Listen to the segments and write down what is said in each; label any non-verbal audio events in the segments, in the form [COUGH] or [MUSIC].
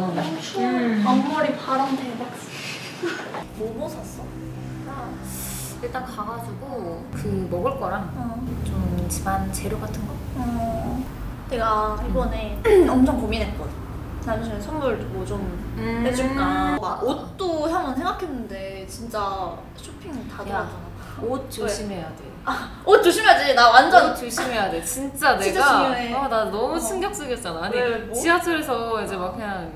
음. 앞머리 바람 대박. 뭐뭐 [LAUGHS] 샀어? 일단 가가지고 그 먹을 거랑 어. 좀 집안 재료 같은 거. 어. 내가 이번에 [CLEARS THROAT] 엄청 고민했거든. 남자친구 선물 뭐 좀 음. 해줄까. 막 옷도 한번 생각했는데 진짜 쇼핑 다 야. 들어가잖아. 옷 조심해야 돼. 옷 조심해야지. 나 완전 옷 조심해야 돼. 진짜 진짜 내가 중요해. 아, 나 너무 어. 신경 쓰겠잖아. 아니 왜, 뭐? 지하철에서 이제 막 그냥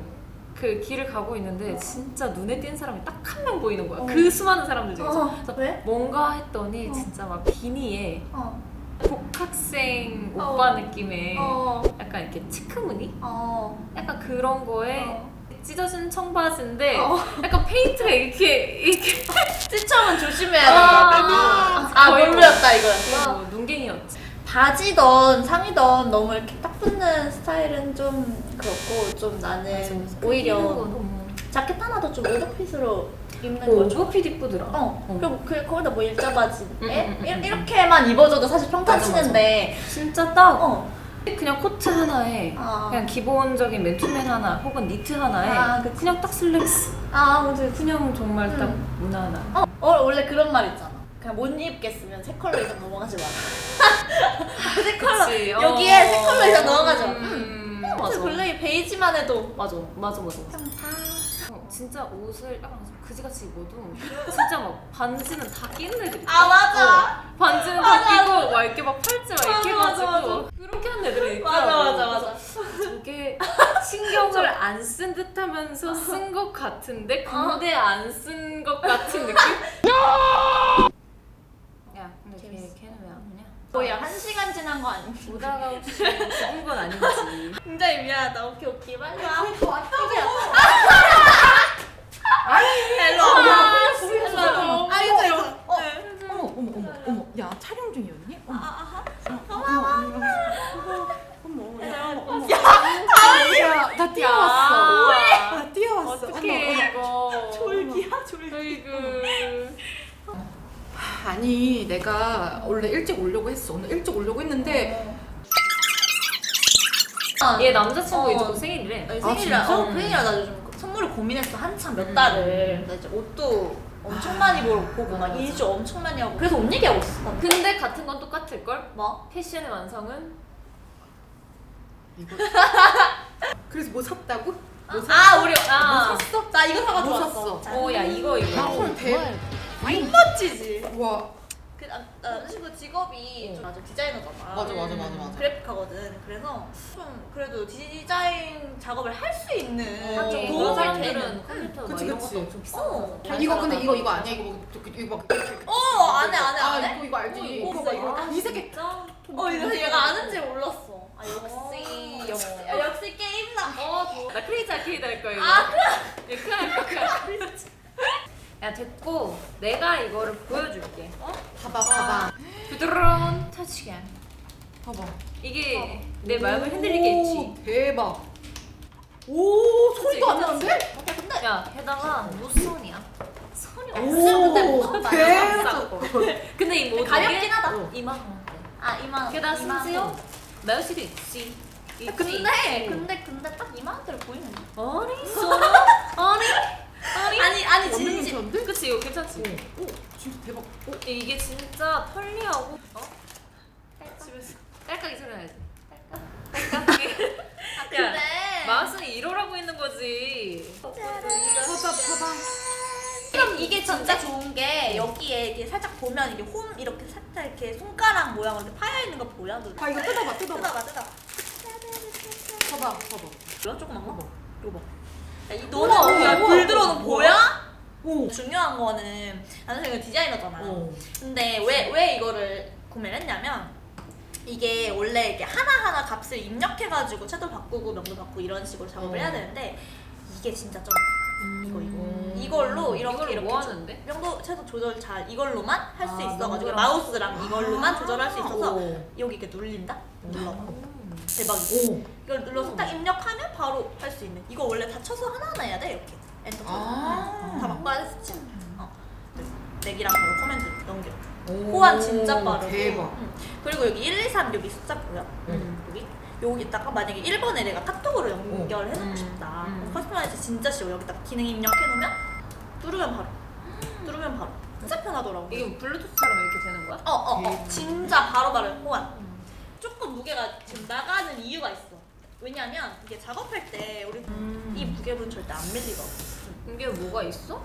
그 길을 가고 있는데 진짜 눈에 띄는 사람이 딱 한 명 보이는 거야. 어. 그 수많은 사람들 중에서. 어. 그래서 왜? 뭔가 했더니 어. 진짜 막 비니에 어. 복학생 어. 오빠 느낌의 어. 약간 이렇게 체크무늬? 어. 약간 그런 거에 어. 찢어진 청바지인데 어. 약간 페인트가 이렇게 이렇게 [LAUGHS] 찌청은 조심해야 아, 된다. 아, 아, 거의 별로였다 이거였어. 뭐 눈갱이였지. 바지던 상의던 너무 이렇게 딱 붙는 스타일은 좀 그렇고 좀 나는 오히려 너무 자켓 하나도 좀 오버핏으로 입는 오, 거. 오버핏 이쁘더라. 어. 어. 그리고 그 거기다 뭐 일자 바지에 음, 음, 음, 음. 이렇게만 입어줘도 사실 평타 맞아, 치는데 진짜 딱 어. 그냥 코트 하나에 아. 그냥 기본적인 맨투맨 하나 혹은 니트 하나에 아, 그치. 그냥 딱 슬랙스 아, 맞아. 그냥 정말 딱 음. 무난한 어, 어, 원래 그런 말 있잖아. 그냥 못 입겠으면 세 컬러 이상 넘어가지 마라. 세 컬러. 그치, 어. 여기에 세 컬러 이상 넘어가지 마. 음, 어, 맞아. 블랙 베이지만 해도 맞아 맞아 맞아 그냥 다. 어, 진짜 옷을 약간 그지같이 입어도 진짜 막 반지는 다 끼는 애들 있다. 아, 맞아. 어, 반지는 맞아, 다 끼고 막 이렇게 막 팔찌 막 이렇게 맞아, 해가지고 맞아, 그렇게 하는 애들이 있더라고 맞아, 맞아, 맞아. 저게 신경을 안 쓴 듯하면서 쓴 것 같은데 근데 안 쓴 것 같은 느낌? [LAUGHS] 야 근데 걔, 재밌어. 걔는 왜 안 뭐야, 한 시간 지난 거 아니야? 오다가 혹시 죽은 건 아닌지 굉장히 미안하다. 오케이, 오케이. 빨리 와. 왔다고. 일로 아, 와. 일로 와. 아, 이거, 이거. 어. 어머 어머 어머 어머 야 촬영 중이었니? 어머 아, 어머 어머 야나 뛰어왔어 야 나 뛰어왔어 어떡해 이거 졸기야, 졸기. 아이고 아니 내가 원래 일찍 오려고 했어 오늘 일찍 오려고 했는데 얘 남자친구 어. 이제 곧 생일이래 아니, 아, 생일이라 진짜? 어, 생일이라 나 요즘 선물을 고민했어 한참 몇 음. 달을 근데 이제 옷도 엄청 많이 보고 보고 막 맞아. 일주 엄청 많이 하고 그래서 옷 얘기하고 있어 나. 근데 같은 건 똑같을걸? 뭐? 패션의 완성은? 이거 [LAUGHS] 그래서 뭐 샀다고? 뭐? 아 우리 아. 뭐 샀어? 나 이거 사가지고 뭐 샀어? 어야 이거 이거 아, 헐, 대- 멋지지. 와. 그 남- 남자친구 직업이 좀 아주 디자이너잖아. 맞아 맞아 맞아 맞아. 그래픽하거든. 그래서 좀 그래도 디자인 작업을 할 수 있는 어, 좀. 도움이 사람들은 되는 컴퓨터 막 그치, 이런 그치. 것도 엄청 비싸 어. 아, 이거 근데 이거 이거 아니야? 이거 뭐 그- 이거 막 이렇게. 어 안해 안해 아 안해 이거 이거 알지? 어, 이거 이거 봐 이거 아, 이 새끼 진짜? 어 이거 얘가 아는지 몰랐어. 아 역시. 역시. 아, 역시 게임나. 어, 더. 나 크레이지 아케이드 할 거야 이거. 아, 예, 크레이지 야 됐고 내가 이거를 보여줄게. 어? 봐봐 봐봐. 부드러운 터치감 봐봐. 이게 내 마음을 흔들릴 게 있지. 오, 대박. 오 소리도 안 나는데? 야 게다가 무선이야? 선이 오, 없어 근데 무선다 대박. [LAUGHS] 근데 이 모든 가볍긴 게 하다. 2만 원대 아 2만 원 게다가 2만 원. 심지어 나요시도 있지. 있지. 근데 근데 근데 딱 2만 원대로 보이는데? 아니 아니 아니 아니 완전 진심 괜찮은데? 그치 이거 괜찮지? 오 진짜 대박. 오, 이게 진짜 편리하고 어? 집에서 깔깍이 소리 나야지. 깔깍. 깔깍 야 근데. 마우스는 이러라고 있는 거지. 봐봐 봐봐. 그럼 이게 진짜 좋은 게 여기에 이렇게 살짝 보면 이게 홈 이렇게 살짝 이렇게 손가락 모양으로 이렇게 파여 있는 거 보여? 너아 이거 뜯어봐 뜯어봐. 뜯어봐 뜯어봐. 봐봐 봐봐. 이거 조금만 거? 이거 봐. 야, 이 너는 우와, 야불 들어오는 우와. 오 중요한 거는 나는 지금 디자이너잖아 어. 근데 왜, 왜 이거를 구매를 했냐면 이게 원래 이게 하나하나 값을 입력해가지고 채도 바꾸고 명도 바꾸고 이런 식으로 작업을 어. 해야 되는데 이게 진짜 좀 이거 이거 음. 이걸로 이렇게 이렇게 뭐 조- 하는데? 명도 채도 조절 잘 이걸로만 할 수 아, 있어가지고 명도랑- 마우스랑 이걸로만 조절할 수 있어서 오. 여기 이렇게 눌린다? 눌러봐 음. 대박이지 오. 이걸 눌러서 딱 입력하면 바로 할 수 있는 이거 원래 다 쳐서 하나하나 해야 돼 이렇게 엔터 쳐서 아. 다바 돼 스치 어. 맥이랑 바로 코멘트 연결 오. 호환 진짜 빠르고 대박 응. 그리고 여기 1, 2, 3 여기 숫자 보여? 응. 여기 여기다가 만약에 일본에 내가 카톡으로 연결해놓고 음. 싶다. 음. 커스터마이즈 진짜 쉬워. 여기다가 기능 입력해놓으면 누르면 바로. 누르면 바로. 진짜 편하더라고. 이게 뭐 블루투스처럼 이렇게 되는 거야? 어, 어, 어. 진짜 바로바로 호환. 조금 무게가 지금 나가는 이유가 있어. 왜냐면 이게 작업할 때 우리 음. 이 무게는 절대 안 밀리거든. 이게 뭐가 있어?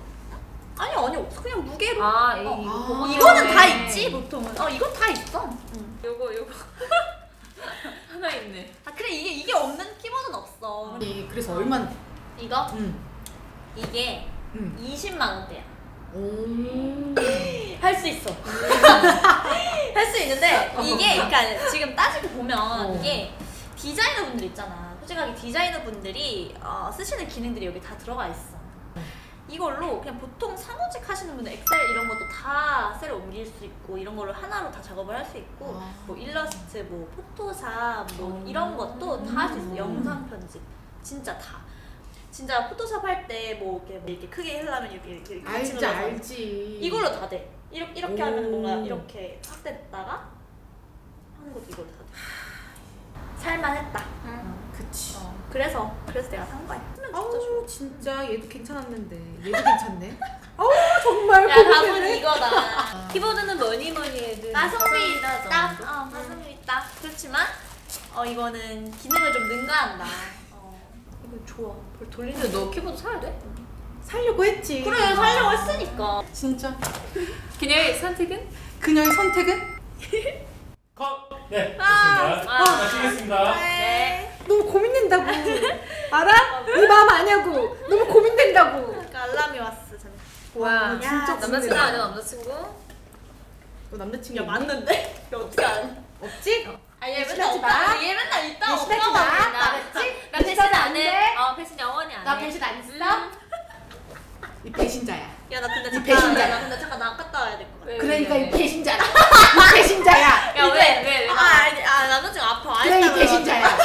아니 아니 없어. 그냥 무게로. 아, 이, 어, 아. 이거는. 다 있지 보통은. 어 이건 다 있어. 응. 요거 요거 [LAUGHS] 하나 있네. 아 그래 이게 이게 없는 키보드는 없어. 이 그래서 얼마? 이거 응. 이게 응. 20만 원대야. 오. [LAUGHS] 할 수 있어. [LAUGHS] 할 수 있는데 이게 그러니까 지금 따지고 보면 어. 이게 디자이너 분들 있잖아. 솔직하게 디자이너 분들이 어, 쓰시는 기능들이 여기 다 들어가 있어. 이걸로 그냥 보통 사무직 하시는 분들 엑셀 이런 것도 다 셀에 옮길 수 있고 이런 거를 하나로 다 작업을 할 수 있고 아. 뭐 일러스트, 뭐 포토샵 뭐 어. 이런 것도 다 할 수 있어. 음. 영상 편집 진짜 다. 진짜 포토샵 할 때 뭐 이렇게, 뭐 이렇게 크게 하려면 이렇게 이렇게 같이 알지 눌러서 알지. 이걸로 다 돼. 이렇게 이렇게 하면 오. 뭔가 이렇게 확대했다가 하는 것도 이걸로 다 돼. 살만했다. 그치. 어, 그래서 그래서 내가 산 거야. 아우 진짜 얘도 괜찮았는데 얘도 괜찮네. 아우 정말 야, 답은 고민되네. 이거다. [LAUGHS] 키보드는 뭐니 뭐니 해도 가성비 가성비다 있다. 어, 가성비 있다. 그렇지만 어 이거는 기능을 좀 능가한다. 어, 이거 좋아. 별 돌리는. 근데 너 키보드 사야 돼? 살려고 했지. 그래 살려고 했으니까. 진짜 그녀의 선택은? 그녀의 선택은 컷! [LAUGHS] 네, 아, 됐습니다. 아. 마치겠습니다. 네. 너무 고민된다고. 알아? 네 마음 아냐고. 너무 고민된다고. 그러니까 알람이 왔어. 잠깐. 와 야, 진짜 남자친구 고민된다. 아니야 남자친구? 너 남자친구 야 있니? 맞는데? [LAUGHS] 이거 어떻게? 없지? 아, 얘 맨날 배신하지 없다. 마. 얘 맨날 있다. 배신하지 없다고 마. 맨날. 알았지? [LAUGHS] 나 배신 안 해. 어 배신 영원히 안 해. 나 배신 안 했어? 음. 이 배신자야. 야, 나 근데 이 잠깐, 배신자 야. 나 근데 잠깐 나 갔다 와야 될 것 같아. 왜, 그러니까 왜, 이. 이 배신자야. 야, 왜, 왜, 왜? 아, 아니, 아, 남자친구 아파. 그래 이 알았다고 배신자야.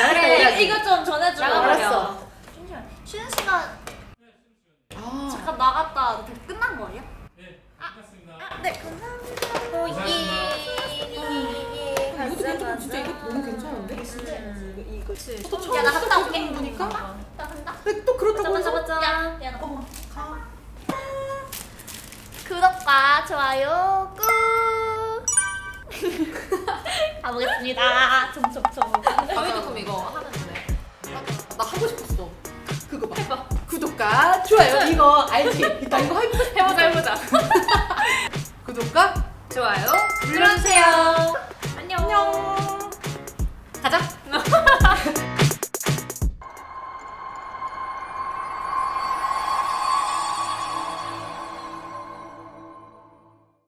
나를 그래, 떠올라지. 이거 좀 전해줘. 나가버려. 알았어. 잠시만. 쉬는 시간 아. 잠깐 나갔다 다 끝난 거예요? 네, 끝났습니다. 아, 네, 감사합니다. 감사합니다. 이것도 괜찮고 진짜 이거 너무 괜찮은데? 음. 이거 그치. 또 처음 야, 나 갔다 올게. 쓰는 거니까? 나 간다. 근데 또 그렇다고 맞아, 해서 맞아. 야, 야, 나 어머 가. 구독과 좋아요 꾹. 가보겠습니다. 점점점. 저희도 그럼 이거 하면 되네. 나 하고 싶었어. 그거 봐. 해봐. 구독과 좋아요 이거 알지? 나 이거 해보고 싶어. 해보자, 해보자. [LAUGHS] 구독과 좋아요 눌러주세요. 안녕. 안녕. 가자.